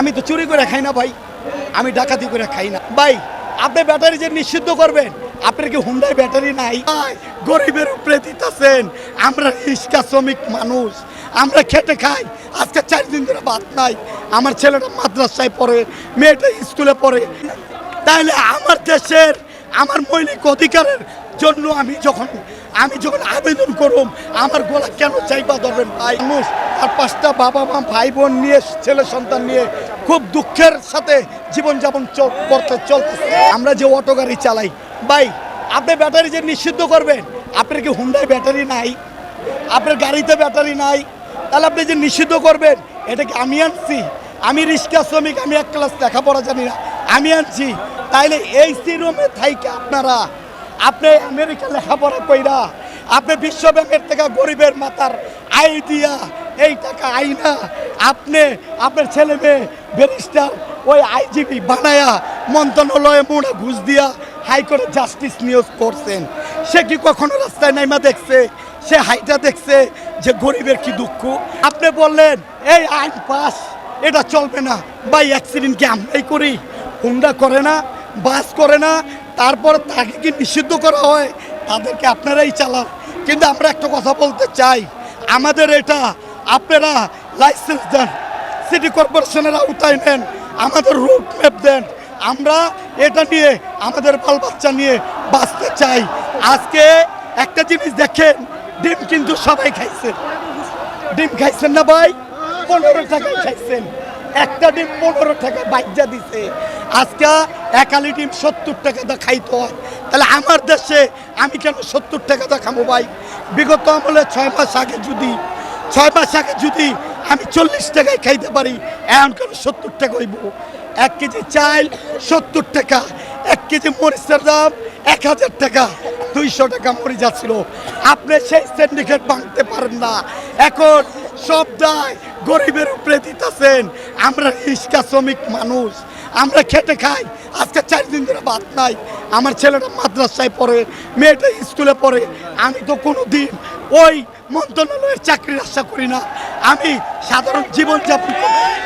আমি তো চুরি করে খাই না ভাই। আমি ডাকাতি করে খাই না। ভাই, আপনি ব্যাটারি যে নিষিদ্ধ করবেন, আপনার কি হুন্ডায় ব্যাটারি নাই? গরিবের উপরে দিতেছেন। আমরা রিক্সা শ্রমিক মানুষ। আমরা খেটে খাই। আজকে চার দিন ধরে ভাত নাই। আমার ছেলেটা মাদ্রাসায় পড়ে, মেয়েটা স্কুলে পড়ে। তাহলে আমার দেশের, আমার মৌলিক অধিকারের জন্য আমি যখন আমি যখন আবেদন করুম, আমার গলা কেন চাইবা ধরবেন ভাই? মানুষ আর পাঁচটা বাবা মা ভাই বোন নিয়ে, ছেলে সন্তান নিয়ে খুব দুঃখের সাথে জীবনযাপন করতে চলতেছে। আমরা যে অটো গাড়ি চালাই, ভাই, আপনি ব্যাটারি যে নিষিদ্ধ করবেন, আপনার কি হুন্ডায় ব্যাটারি নাই? আপনার গাড়িতে ব্যাটারি নাই? তাহলে আপনি যে নিষিদ্ধ করবেন, এটা কি আমি আনছি? আমি রিক্সা শ্রমিক, আমি এক ক্লাস লেখাপড়া জানি না, আমি আনছি। তাইলে এই সিরোমে থাইকে আপনারা আপনি আমেরিকা লেখাপড়া কইরা, আপনি বিশ্ব ব্যাংকের থেকে গরিবের মাথার আই দিয়া এই টাকা আইনা, আপনি, আপনার ছেলে মেয়ে ব্যারিস্টার ওই আইজিপি বানায়া মন্ত্রণালয়ে মোড়া ঘুষ দিয়া হাইকোর্টে জাস্টিস নিয়োগ করছেন। সে কি কখনো রাস্তায় নাইমা দেখছে? সে হাইটা দেখছে যে গরিবের কি দুঃখ? আপনি বললেন, এই আইন পাস, এটা চলবে না। বাই অ্যাক্সিডেন্ট কি আমরাই করি? হুন্ডা করে না, বাস করে না তারপর তাকে কি নিষিদ্ধ করা হয়, তাদেরকে আপনারাই চালান। কিন্তু আমরা একটা কথা বলতে চাই, আমাদের এটা আপনারা লাইসেন্স দেন সিটি কর্পোরেশনের আওতায় নেন, আমাদের রুট ম্যাপ দেন। আমরা এটা নিয়ে, আমাদের বাল বাচ্চা নিয়ে বাঁচতে চাই। আজকে একটা জিনিস দেখেন, ডিম কিন্তু সবাই খাইছেন ডিম খাইছেন না ভাই? পনেরো টাকা খাইছেন। একটা ডিম পনেরো টাকা বাজ্যা দিছে। আজকে একালি ডিম সত্তর টাকা দা খাইতে হয়। তাহলে আমার দেশে আমি কেন সত্তর টাকা দা খাব ভাই? বিগত আমলে ছয় মাস আগে যদি, ছয় মাস আগে যদি আমি চল্লিশ টাকায় খাইতে পারি, এখন কেন সত্তর টাকা হইব? এক কেজি চাল সত্তর টাকা, এক কেজি মরিচের দাম এক হাজার টাকা, দুইশো টাকা মরে যাচ্ছিল আপনি সেই সিন্ডিকেট ভাঙতে পারেন না। এখন সব দায় গরিবের উপরে দিতেছেন। আমরা রিক্সা শ্রমিক মানুষ। আমরা খেটে খাই। আজকে চার দিন ধরে ভাত নাই। আমার ছেলেটা মাদ্রাসায় পড়ে, মেয়েটা স্কুলে পড়ে। আমি তো কোনো দিন ওই মন্ত্রণালয়ের চাকরির আশা করি না। আমি সাধারণ জীবনযাপন করি।